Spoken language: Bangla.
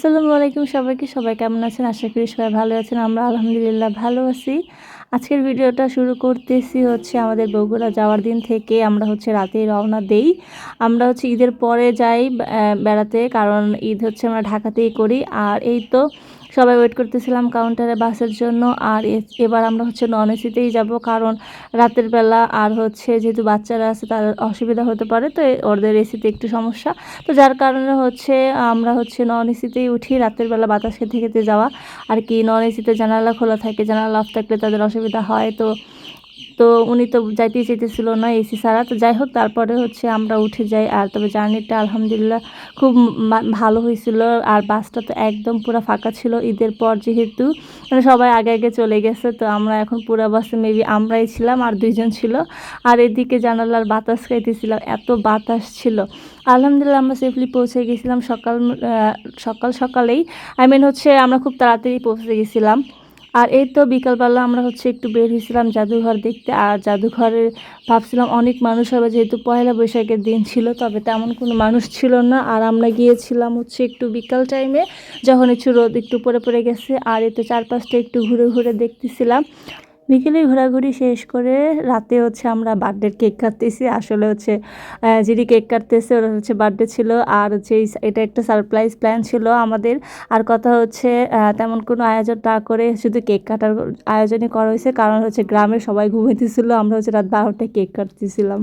আসসালামু আলাইকুম সবাইকে। সবাই কেমন আছেন? আশা করি সবাই ভালো আছেন। আমরা আলহামদুলিল্লাহ ভালো আছি। আজকের ভিডিওটা শুরু করতেছি হচ্ছে আমাদের বগুড়া যাওয়ার দিন থেকে। আমরা হচ্ছে রাতেই রওনা দেই। আমরা হচ্ছে ঈদের পরে যাই বেড়াতে, কারণ ঈদ হচ্ছে আমরা ঢাকাতেই করি। আর এই তো সবাই ওয়েট করতেছিলাম কাউন্টারে বাসের জন্য। আর এবার আমরা হচ্ছে নন এসিতেই যাব, কারণ রাতের বেলা আর হচ্ছে যেহেতু বাচ্চারা আছে তার অসুবিধা হতে পারে, তো ওদের এসিতে একটু সমস্যা। তো যার কারণে হচ্ছে আমরা হচ্ছে নন এসিতেই উঠি, রাতের বেলা বাতাস খেতে খেতে যাওয়া। আর কি নন এসিতে জানালা খোলা থাকে, জানালা অফ থাকলে তাদের অসুবিধা হয়। তো তো উনি তো যাইতেই চাইতেছিল না এসি ছাড়া। তো যাই হোক, তারপরে হচ্ছে আমরা উঠে যাই। আর তবে জার্নিটা আলহামদুলিল্লাহ খুব ভালো হয়েছিল। আর বাসটা তো একদম পুরো ফাঁকা ছিল ঈদের পর যেহেতু। মানে সবাই আগে আগে চলে গেছে। তো আমরা এখন পুরো বাসে মেবি আমরাই ছিলাম আর দুইজন ছিল। আর এদিকে জানালার বাতাস খাইতেছিলাম এত বাতাস ছিল। আলহামদুলিল্লাহ আমরা সেফলি পৌঁছে গেছিলাম সকাল সকাল সকালেই। আই মিন হচ্ছে আমরা খুব তাড়াতাড়ি পৌঁছে গেছিলাম। আর এই তো বিকালবেলা আমরা হচ্ছে একটু বের হয়েছিলাম জাদুঘর দেখতে। আর জাদুঘরের ভাবছিলাম অনেক মানুষ হবে, যেহেতু পয়লা বৈশাখের দিন ছিল, তবে তেমন কোনো মানুষ ছিল না। আর আমরা গিয়েছিলাম হচ্ছে একটু বিকাল টাইমে যখন একটু রোদ একটু পরে পড়ে গেছে। আর এতে চারপাশটা একটু ঘুরে ঘুরে দেখতেছিলাম। বিকেলে ঘোরাঘুরি শেষ করে রাতে হচ্ছে আমরা বার্থডের কেক কাটতেছি। আসলে হচ্ছে যিনি কেক কাটতেছে ওরা হচ্ছে বার্থডে ছিল আর হচ্ছে এটা একটা সারপ্রাইজ প্ল্যান ছিল আমাদের। আর কথা হচ্ছে তেমন কোনো আয়োজন না করে শুধু কেক কাটার আয়োজনই করা হয়েছে। কারণ হচ্ছে গ্রামের সবাই ঘুমাইতেছিল, আমরা হচ্ছে রাত বারোটায় কেক কাটতেছিলাম।